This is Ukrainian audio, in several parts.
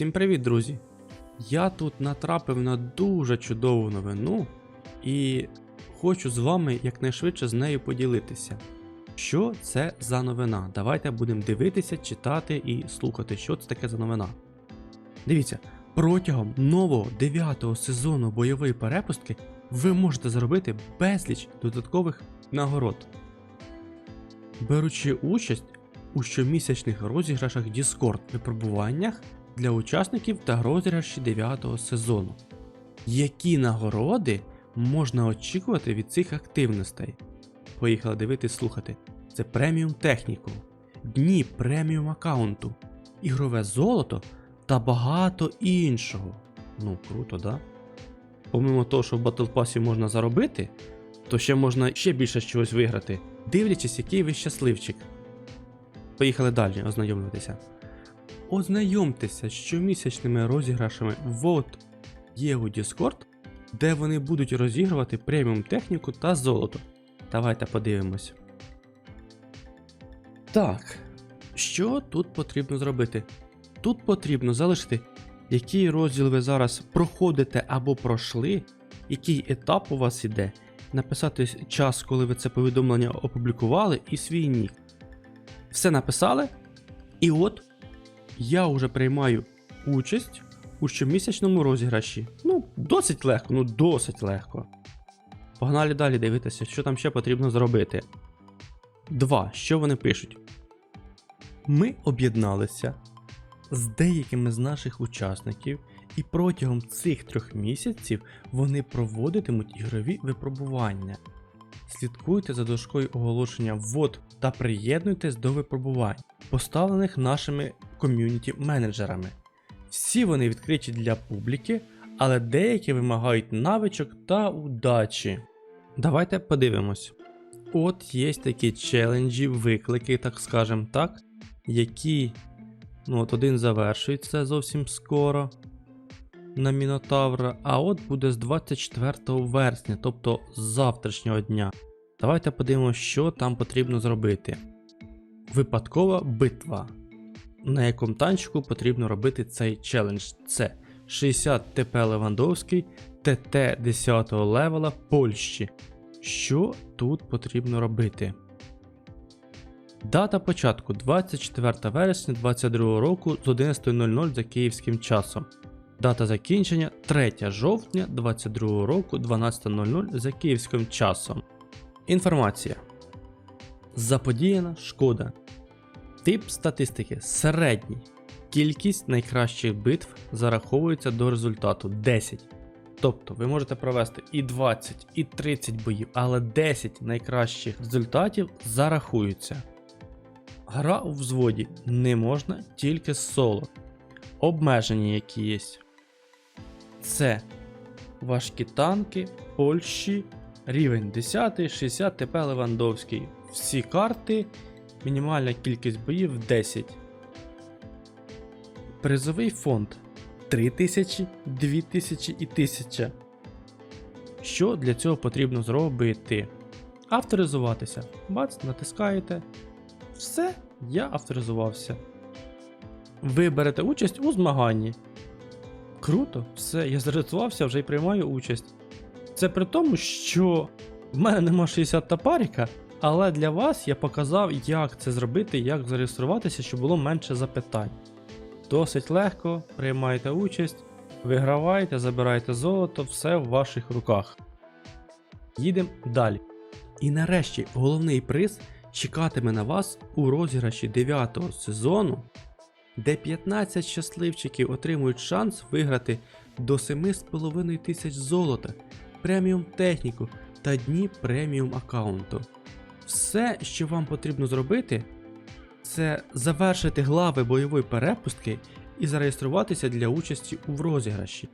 Всім привіт, друзі! Я тут натрапив на дуже чудову новину і хочу з вами якнайшвидше з нею поділитися. Що це за новина? Давайте будемо дивитися, читати і слухати, що це таке за новина. Дивіться, протягом нового 9 сезону бойової перепустки ви можете заробити безліч додаткових нагород. Беручи участь у щомісячних розіграшах Discord випробуваннях для учасників та розіграші 9 сезону. Які нагороди можна очікувати від цих активностей? Поїхали дивитись слухати. Це преміум техніку, дні преміум аккаунту, ігрове золото та багато іншого. Ну, круто, да? Помимо того, що в Battle Pass можна заробити, то ще можна ще більше чогось виграти, дивлячись, який ви щасливчик. Поїхали далі ознайомлюватися. Ознайомтеся з щомісячними розіграшами VOD є у Discord, де вони будуть розігрувати преміум техніку та золото. Давайте подивимось. Так, що тут потрібно зробити? Тут потрібно залишити, який розділ ви зараз проходите або пройшли, який етап у вас іде, написати час, коли ви це повідомлення опублікували, і свій нік. Все написали, і от я вже приймаю участь у щомісячному розіграші. Ну, досить легко, ну досить легко. Погнали далі дивитися, що там ще потрібно зробити. 2. Що вони пишуть? Ми об'єдналися з деякими з наших учасників, і протягом цих трьох місяців вони проводитимуть ігрові випробування. Слідкуйте за дошкою оголошення ввод та приєднуйтесь до випробувань, поставлених нашими ком'юніті менеджерами. Всі вони відкриті для публіки, але деякі вимагають навичок та удачі. Давайте подивимось. От є такі челенджі, виклики, так скажем так, які. Ну, от один завершується зовсім скоро на Мінотавра, а от буде з 24 вересня, тобто з завтрашнього дня. Давайте подивимося, що там потрібно зробити. Випадкова битва. На якому танчику потрібно робити цей челендж. Це 60 ТП Левандовський, ТТ 10 левела Польщі. Що тут потрібно робити? Дата початку 24 вересня 2022 року з 11.00 за київським часом. Дата закінчення 3 жовтня 2022 року 12.00 за київським часом. Інформація. Заподіяна шкода. Тип статистики середній. Кількість найкращих битв зараховується до результату 10. Тобто ви можете провести і 20, і 30 боїв, але 10 найкращих результатів зарахуються. Гра у взводі не можна тільки соло. Обмеження, які є. Це важкі танки Польщі, рівень 10, 60 ТП Левандовський. Всі карти, мінімальна кількість боїв 10. Призовий фонд 3000, 2000 і 1000. Що для цього потрібно зробити? Авторизуватися. Бац, натискаєте. Все, я авторизувався. Ви берете участь у змаганні. Круто, все, я зареєструвався, вже й приймаю участь. Це при тому, що в мене нема 60 топаріка, але для вас я показав, як це зробити, як зареєструватися, щоб було менше запитань. Досить легко, приймаєте участь, виграваєте, забираєте золото, все в ваших руках. Їдемо далі. І нарешті головний приз чекатиме на вас у розіграші 9 сезону, де 15 щасливчиків отримують шанс виграти до 7,5 тисяч золота, преміум техніку та дні преміум аккаунту. Все, що вам потрібно зробити, це завершити глави бойової перепустки і зареєструватися для участі у розіграші.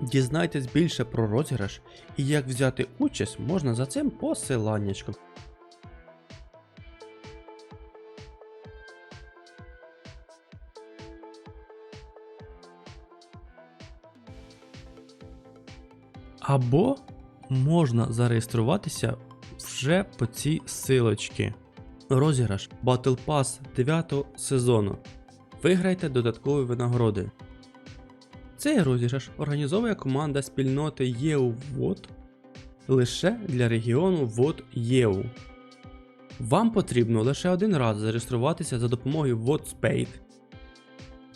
Дізнайтесь більше про розіграш і як взяти участь можна за цим посиланнячком. Або можна зареєструватися вже по цій силочці. Розіграш Battle Pass 9 сезону. Виграйте додаткові винагороди. Цей розіграш організовує команда спільноти ЄУ ВОД лише для регіону ВОД ЄУ. Вам потрібно лише один раз зареєструватися за допомогою WhatSpaid.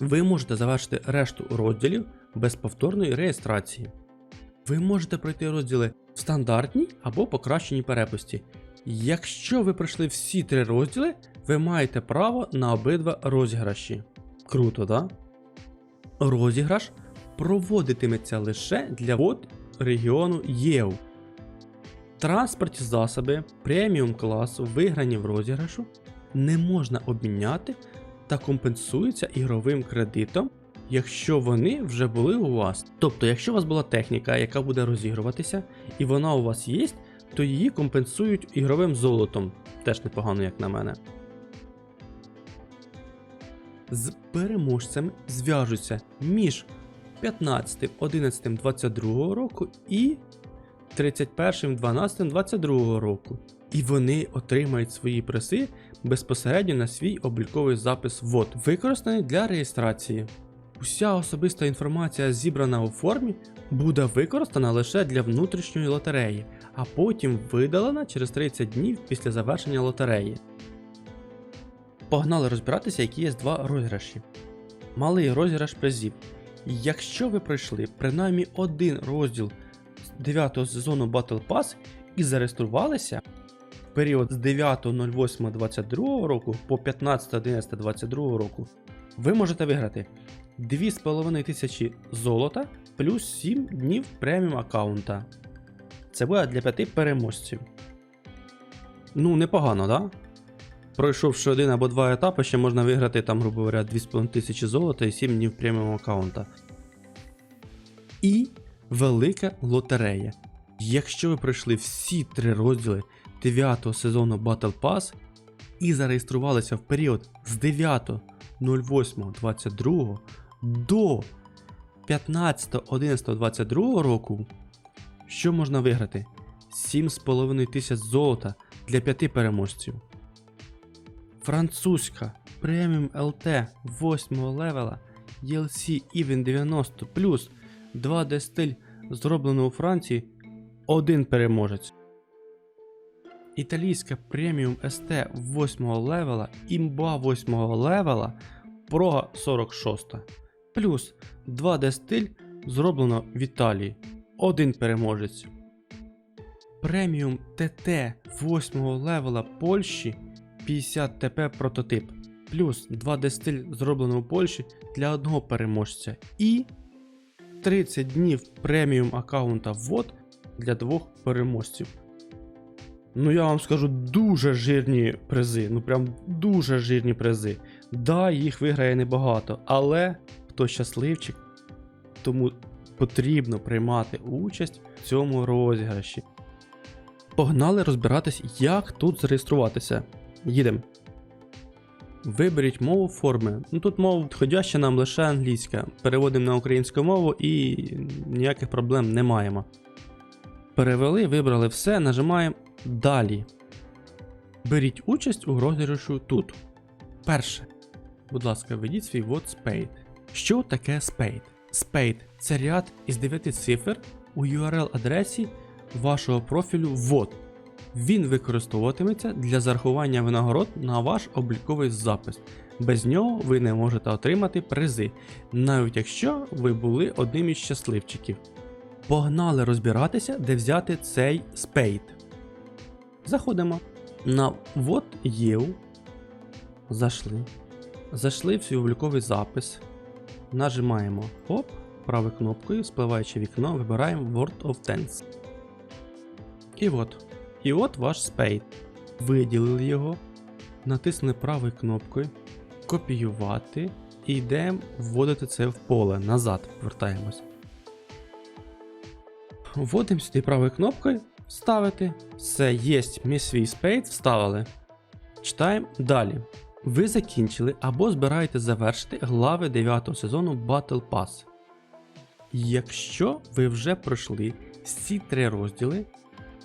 Ви можете завершити решту розділів без повторної реєстрації. Ви можете пройти розділи в стандартній або покращеній перепусті. Якщо ви пройшли всі три розділи, ви маєте право на обидва розіграші. Круто, да? Розіграш проводитиметься лише для вод регіону ЄУ. Транспортні засоби преміум класу, виграні в розіграшу, не можна обміняти та компенсуються ігровим кредитом, якщо вони вже були у вас. Тобто, якщо у вас була техніка, яка буде розігруватися, і вона у вас є, то її компенсують ігровим золотом. Теж непогано, як на мене. З переможцями зв'яжуться між 15, 11, 22 року і 31, 12, 22 року. І вони отримають свої призи безпосередньо на свій обліковий запис ВОД, використаний для реєстрації. Уся особиста інформація, зібрана у формі, буде використана лише для внутрішньої лотереї, а потім видалена через 30 днів після завершення лотереї. Погнали розбиратися, які є два розіграші. Малий розіграш призів. Якщо ви пройшли принаймні один розділ з 9 сезону Battle Pass і зареєструвалися в період з 9.08.22 року по 15.11.22 року, ви можете виграти 2500 золота плюс 7 днів преміум аккаунта. Це буде для 5 переможців. Ну, непогано, да? Пройшовши один або два етапи, ще можна виграти там, грубо говоря, 2500 золота і 7 днів преміум аккаунта. І велика лотерея. Якщо ви пройшли всі три розділи 9 сезону Battle Pass і зареєструвалися в період з 9.08.22 до 15.11.22 року, що можна виграти? 7,5 тисяч золота для 5 переможців. Французька преміум LT 8 левела ELC Even 90 плюс 2D стиль зроблено у Франції один переможець. Італійська преміум ST 8 левела, імба 8 левела, прога 46. Плюс 2D стиль зроблено в Італії. Один переможець. Преміум ТТ 8 левела Польщі 50 ТП прототип. Плюс 2D стиль зроблено у Польщі для одного переможця. І 30 днів преміум аккаунта ВОД для двох переможців. Ну, я вам скажу дуже жирні призи. Ну прям дуже жирні призи. Да, їх виграє небагато, але хто щасливчик, тому потрібно приймати участь в цьому розіграші. Погнали розбиратись, як тут зареєструватися. Їдемо. Виберіть мову форми. Ну тут мова входяща нам лише англійська. Переводимо на українську мову і ніяких проблем не маємо. Перевели, вибрали все, нажимаємо Далі. Беріть участь у розіграшу тут. Перше. Будь ласка, введіть свій ввод Spade. Що таке Spade? Spade це ряд із 9 цифр у URL-адресі вашого профілю ввод. Він використовуватиметься для зарахування винагород на ваш обліковий запис. Без нього ви не можете отримати призи, навіть якщо ви були одним із щасливчиків. Погнали розбиратися, де взяти цей спейд. Заходимо на вот ЄУ. Зайшли. Зайшли в свій обліковий запис. Нажимаємо Хоп, правою кнопкою, спливаючи вікно, вибираємо Word of Tanks. І от. І от ваш спейд. Виділили його, натиснули правою кнопкою, копіювати і йдемо вводити це в поле. Назад повертаємось. Вводимо сюди правою кнопкою, вставити. Все, є, ми свій спейд вставили. Читаємо далі. Ви закінчили або збираєте завершити глави 9 сезону Battle Pass. Якщо ви вже пройшли всі три розділи,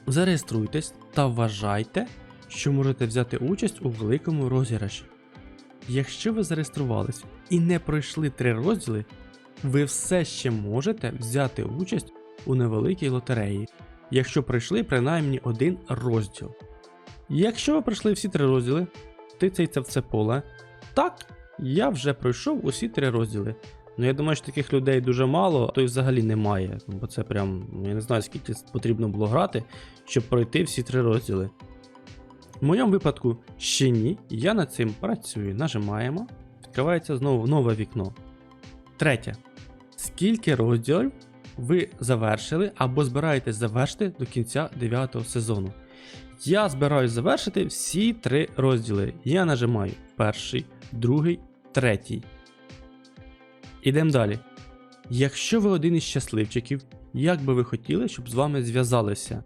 зареєструйтесь та вважайте, що можете взяти участь у великому розіграші. Якщо ви зареєструвались і не пройшли три розділи, ви все ще можете взяти участь у невеликій лотереї, якщо пройшли принаймні один розділ. Якщо ви пройшли всі три розділи, тицяйте в це поле. Так, я вже пройшов усі три розділи. Ну я думаю, що таких людей дуже мало, то й взагалі немає. Бо це прям, ну, я не знаю, скільки потрібно було грати, щоб пройти всі три розділи. В моєму випадку ще ні, я над цим працюю. Нажимаємо, відкривається знову нове вікно. Третє. Скільки розділів ви завершили або збираєтесь завершити до кінця 9 сезону? Я збираюсь завершити всі три розділи. Я нажимаю перший, другий, третій. Ідемо далі. Якщо ви один із щасливчиків, як би ви хотіли, щоб з вами зв'язалися?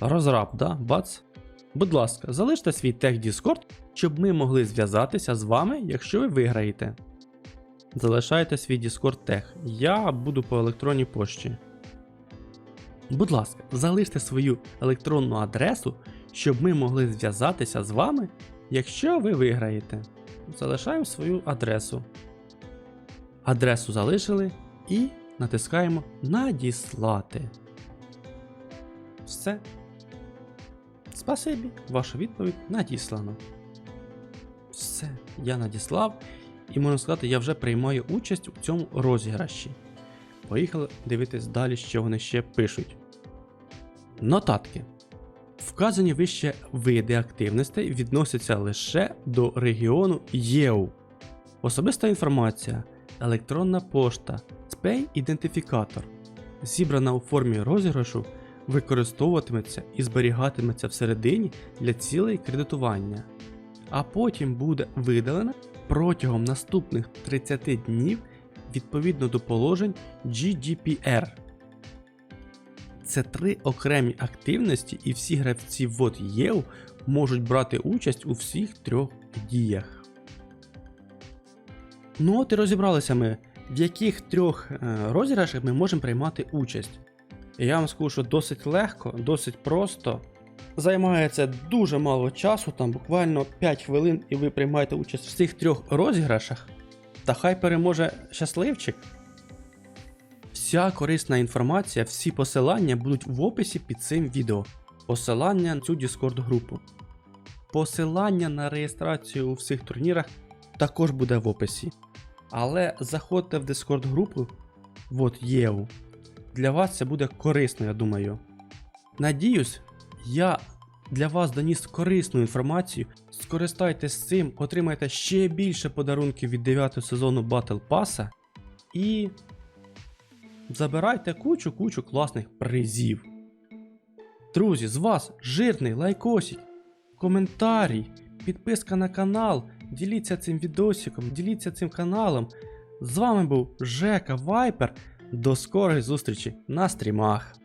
Розраб, да? Бац? Будь ласка, залиште свій тег Discord, щоб ми могли зв'язатися з вами, якщо ви виграєте. Залишайте свій Discord тег. Я буду по електронній пошті. Будь ласка, залиште свою електронну адресу, щоб ми могли зв'язатися з вами, якщо ви виграєте. Залишаємо свою адресу. Адресу залишили і натискаємо Надіслати. Все. Спасибі, ваша відповідь надіслана. Все, я надіслав, і можна сказати, я вже приймаю участь у цьому розіграші. Поїхали дивитись далі, що вони ще пишуть. Нотатки. Вказані вище види активностей відносяться лише до регіону ЄУ. Особиста інформація, електронна пошта, спей-ідентифікатор, зібрана у формі розіграшу, використовуватиметься і зберігатиметься всередині для цілей кредитування, а потім буде видалена протягом наступних 30 днів відповідно до положень GDPR. Це три окремі активності, і всі гравці вод ЄУ можуть брати участь у всіх трьох діях. Ну от і розібралися ми, в яких трьох е, розіграшах ми можемо приймати участь. Я вам скажу, що досить легко, досить просто. Займає це дуже мало часу, там буквально 5 хвилин, і ви приймаєте участь в цих трьох розіграшах. Та хай переможе щасливчик. Вся корисна інформація, всі посилання будуть в описі під цим відео. Посилання на цю Discord групу. Посилання на реєстрацію у всіх турнірах також буде в описі. Але заходьте в Discord групу, от ЄУ. Для вас це буде корисно, я думаю. Надіюсь, я для вас доніс корисну інформацію. Скористайтесь цим, отримайте ще більше подарунків від 9 сезону Battle Pass і забирайте кучу-кучу класних призів. Друзі, з вас жирний лайкосик, коментарій, підписка на канал, діліться цим відосиком, діліться цим каналом. З вами був Жека Вайпер. До скорої зустрічі на стрімах.